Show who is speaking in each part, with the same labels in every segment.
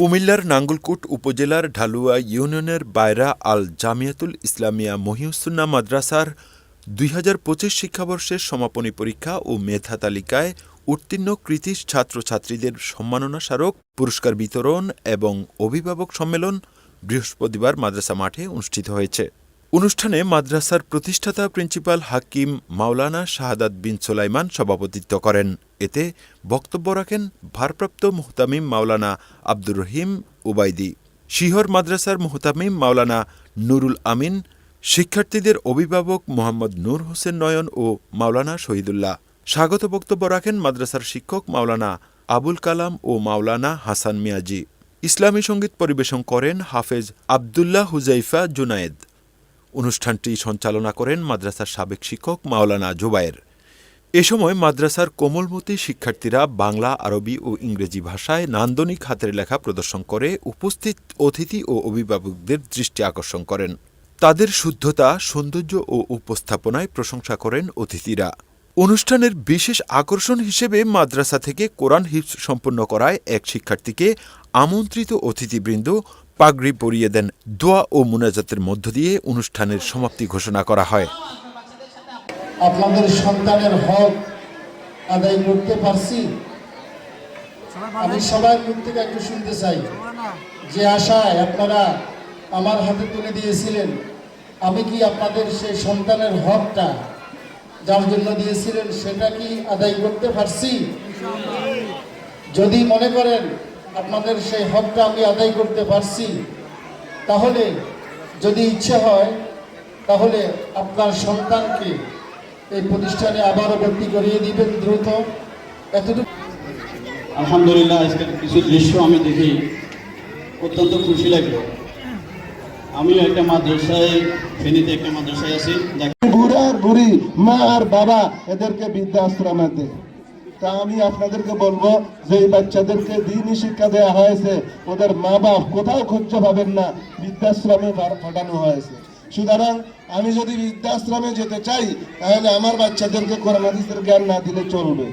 Speaker 1: কুমিল্লার নাঙ্গলকোট উপজেলার ঢালুয়া ইউনিয়নের বাইরা আল জামিয়াতুল ইসলামিয়া মহিউসুন্না মাদ্রাসার দুই হাজার পঁচিশ শিক্ষাবর্ষের সমাপনী পরীক্ষা ও মেধা তালিকায় উত্তীর্ণ কৃতি ছাত্রছাত্রীদের সম্মাননা স্মারক, পুরস্কার বিতরণ এবং অভিভাবক সম্মেলন বৃহস্পতিবার মাদ্রাসা মাঠে অনুষ্ঠিত হয়েছে। অনুষ্ঠানে মাদ্রাসার প্রতিষ্ঠাতা প্রিন্সিপাল হাকিম মাওলানা শাহাদাত বিন সোলাইমান সভাপতিত্ব করেন। এতে বক্তব্য রাখেন ভারপ্রাপ্ত মুহতামিম মাওলানা আব্দুর রহিম উবাইদি। শিহর মাদ্রাসার মুহতামিম মাওলানা নুরুল আমিন, শিক্ষার্থীদের অভিভাবক মোহাম্মদ নূর হোসেন নয়ন ও মাওলানা শহীদুল্লাহ। স্বাগত বক্তব্য রাখেন মাদ্রাসার শিক্ষক মাওলানা আবুল কালাম ও মাওলানা হাসান মিয়াজি। ইসলামী সংগীত পরিবেশন করেন হাফেজ আবদুল্লাহ হুজাইফা জুনায়েদ। অনুষ্ঠানটি সঞ্চালনা করেন মাদ্রাসার সাবেক শিক্ষক মাওলানা জোবায়ের। এ সময় মাদ্রাসার কোমলমতি শিক্ষার্থীরা বাংলা, আরবি ও ইংরেজি ভাষায় নান্দনিক হাতের লেখা প্রদর্শন করে উপস্থিত অতিথি ও অভিভাবকদের দৃষ্টি আকর্ষণ করেন। তাদের শুদ্ধতা, সৌন্দর্য ও উপস্থাপনায় প্রশংসা করেন অতিথিরা। অনুষ্ঠানের বিশেষ আকর্ষণ হিসেবে মাদ্রাসা থেকে কোরআন হিফজ সম্পন্ন করায় এক শিক্ষার্থীকে আমন্ত্রিত অতিথিবৃন্দ পাগড়ি পরিয়ে দেন। দোয়া ও মুনাজাতের মধ্য দিয়ে অনুষ্ঠানের সমাপ্তি ঘোষণা করা হয়।
Speaker 2: আপনাদের সন্তানের হক আদায় করতে পারছি। আমি সবার মুখ থেকে একটু শুনতে চাই। যে আশায় আপনারা আমার হাতে তুলে দিয়েছিলেন, আমি কি আপনাদের সেই সন্তানের হকটা যার জন্য দিয়েছিলেন সেটা কি আদায় করতে পারছি? যদি মনে করেন আপনাদের সেই হকটা আমি আদায় করতে পারছি তাহলে যদি ইচ্ছে হয় তাহলে আপনার সন্তানকে এই প্রতিষ্ঠানে আবারও ভর্তি করিয়ে দিবেন দ্রুত। এতটুকু
Speaker 3: আলহামদুলিল্লাহ আজকের কিছু দৃশ্য আমি দেখি অত্যন্ত খুশি লাগল। আমিও একটা মাদ্রাসায় ফেনীতে একটা মাদ্রাসায় আছি।
Speaker 2: বুড়া আর বুড়ি মা আর বাবা এদেরকে বৃদ্ধাশ্রমে দেয়। তা আমি আপনাদেরকে বলব যে এই বাচ্চাদেরকে দিনই শিক্ষা দেওয়া হয়েছে, ওদের মা বাপ কোথাও খুঁজতে পাবেন না, বৃদ্ধাশ্রমে পাঠানো হয়েছে। সুতরাং আমি যদি বৃদ্ধাশ্রমে যেতে চাই, তাহলে আমার বাচ্চাদেরকে কোরআন হাদিসের জ্ঞান না দিলে চলবে।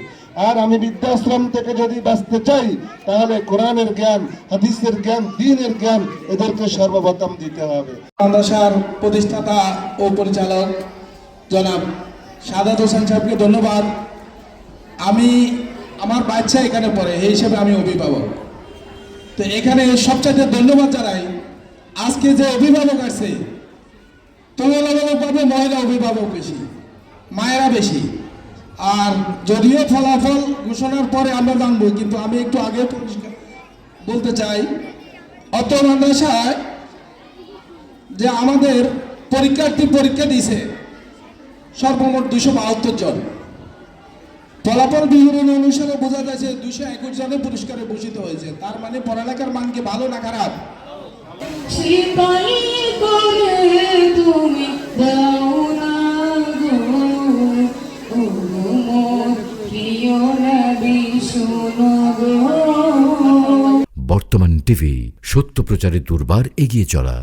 Speaker 2: আর আমি বৃদ্ধাশ্রম থেকে যদি বাঁচতে চাই, তাহলে কোরআনের জ্ঞান, হাদিসের জ্ঞান, দিনের জ্ঞান এদেরকে সর্বপ্রথম দিতে হবে।
Speaker 4: মাদ্রাসার প্রতিষ্ঠাতা ও পরিচালক জনাব সাদাত হোসেন সাহেবকে ধন্যবাদ। আমি, আমার বাচ্চা এখানে পড়ে, এই হিসেবে আমি অভিভাবক। তো এখানে সবচাইতে ধন্যবাদ জানাই, আজকে যে অভিভাবক আছে তুলনামূলকভাবে মহিলা অভিভাবক বেশি, মায়েরা বেশি। আর যদিও ফলাফল ঘোষণার পরে আমরা জানব, কিন্তু আমি একটু আগে বলতে চাই, অত মাদ্রাসায় যে আমাদের পরীক্ষার্থী পরীক্ষা দিয়েছে, সর্বমোট দুশো বাহাত্তর জন। ফলাফল বিবরণ অনুসারে বোঝা যাচ্ছে দুশো একুশ জনের পুরস্কারে ভূষিত হয়েছে। তার মানে পড়ালেখার মান কি ভালো না খারাপ?
Speaker 5: শীতল করে তুমি দাও না গো। ও মোর প্রিয় নবী শোনো গো।
Speaker 6: বর্তমান টিভি সত্য প্রচারে দুর্বার এগিয়ে চলা।